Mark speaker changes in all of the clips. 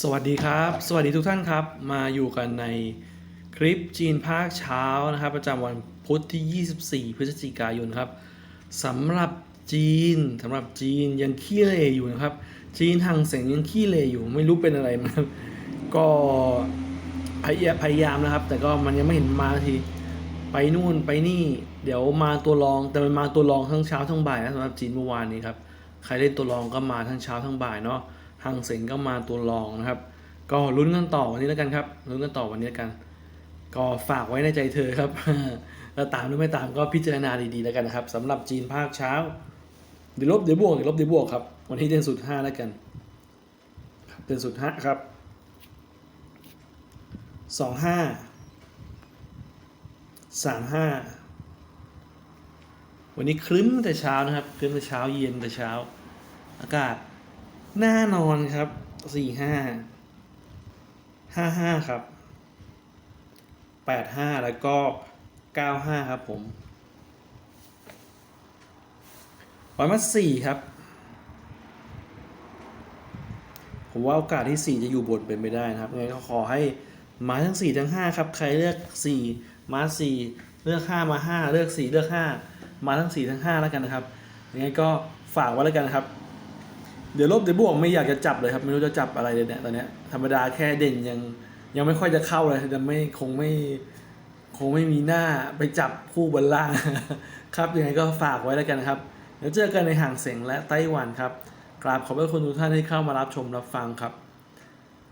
Speaker 1: สวัสดีครับ สวัสดีทุกท่านครับ มาอยู่กันในคลิปจีนภาคเช้านะครับ ประจำวันพุธที่ 24 พฤศจิกายนครับสำหรับจีนสำหรับจีนยังขี้เหร่อยู่นะครับ จีนทางเสียงยังขี้เหร่อยู่ ไม่รู้เป็นอะไรมันก็พยายามนะครับ แต่ก็มันยังไม่เห็นมาทีไปนู่นไปนี่เดี๋ยวมาตัวรองแต่มันมาตัวรองทั้งเช้าทั้งบ่ายนะสำหรับจีนเมื่อวานนี้ครับใครเล่นตัวรองก็มาทั้งเช้าทั้งบ่ายเนาะ ฮังเซ็งก็มาตัวรองนะครับ ก็ลุ้นกันต่อวันนี้แล้วกันครับลุ้นกันต่อวันนี้แล้วกัน ก็ฝากไว้ในใจเธอครับแล้วตามหรือไม่ตามก็พิจารณาดีๆแล้วกันนะครับสำหรับจีนภาคเช้าเดี๋ยวลบเดี๋ยวบวกเดี๋ยวลบเดี๋ยวบวกครับวันที่เด่นสุดห้าแล้วกันเด่นสุดห้าครับสองห้าสามห้าวันนี้ครึ้มแต่เช้านะครับครึ้มแต่เช้าเย็นแต่เช้า อากาศ น่านอนครับสี่ห้าห้าห้าครับแปดห้าแล้วก็เก้าห้าครับผมวันมาสี่ครับ ผมว่าโอกาสที่4จะอยู่บนเป็นไปได้นะครับยังไงก็ขอให้มาทั้ง4ทั้ง5ครับ ใครเลือก4มา4เลือก5มา5เลือก4เลือก5มาทั้ง4ทั้ง5แล้วกันนะครับยังไงก็ฝากไว้แล้วกันนะครับ เดี๋ยวลบเดี๋ยวบวกไม่อยากจะจับเลยครับ ไม่รู้จะจับอะไรเลยเนี่ยตอนเนี้ยธรรมดาแค่เด่นยังยังไม่ค่อยจะเข้าเลยจะไม่คงไม่คงไม่มีหน้าไปจับคู่บนล่างครับยังไงก็ฝากไว้แล้วกันครับเดี๋ยวเจอกันในห่างเสียงและไต้หวันครับกราบขอบพระคุณทุกท่านที่เข้ามารับชมรับฟังครับ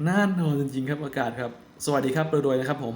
Speaker 1: น่านอนจริงๆครับอากาศครับ สวัสดีครับรวยๆนะครับผม